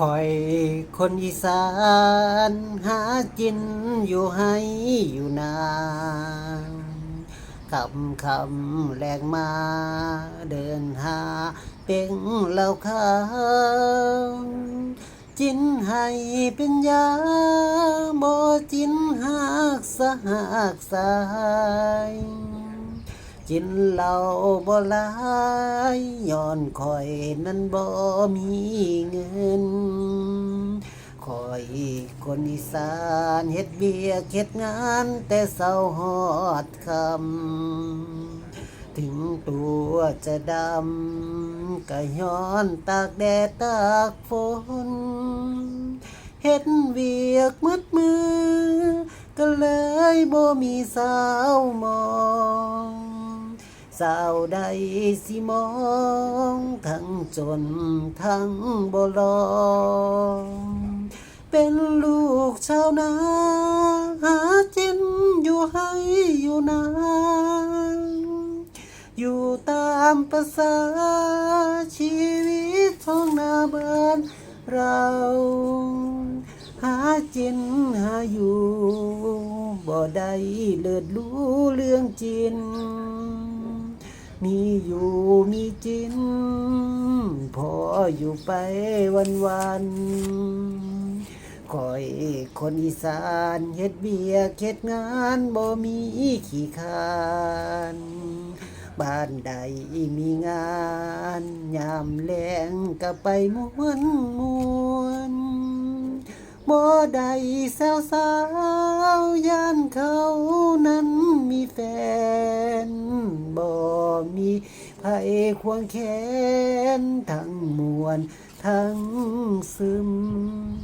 คอยคนอีสานหาจินอยู่ให้อยู่นานคำคำแหลกมาเดินหาเป็นเหล่าข้าจินให้เป็นยาบ่จินหักสะหักสายกินเหล้าบ่ลายย้อนคอยนั้นบ่มีเงิน อยคนอีสานเฮ็ดเบียกเฮ็ดงานแต่เศร้าฮอดคำ ถึงตัวจะดำก็ย้อนตากแดดตากฝนเฮ็ดเวียกมืดมือ ก็เลยบ่มีสาวมองสาวใดสิมอง ทั้งจนทั้งบ่ลองามประสาชีวิตท้องนาบ้านเรา หาจินหาอยู่บ่ได้เลิศรู้เรื่องจิน มีอยู่มีจิน พออยู่ไปวันวันคอยคนอีสานเฮ็ดเบียกเฮ็ดงานบ่มีขี้คาน บ้านใดมีงานยามแลงก็ไปมวนมวนบ่ได้แซวสาวยานเขานั้นมีแฟนบ่มีไผควงแขนทั้งมวลทั้งซึม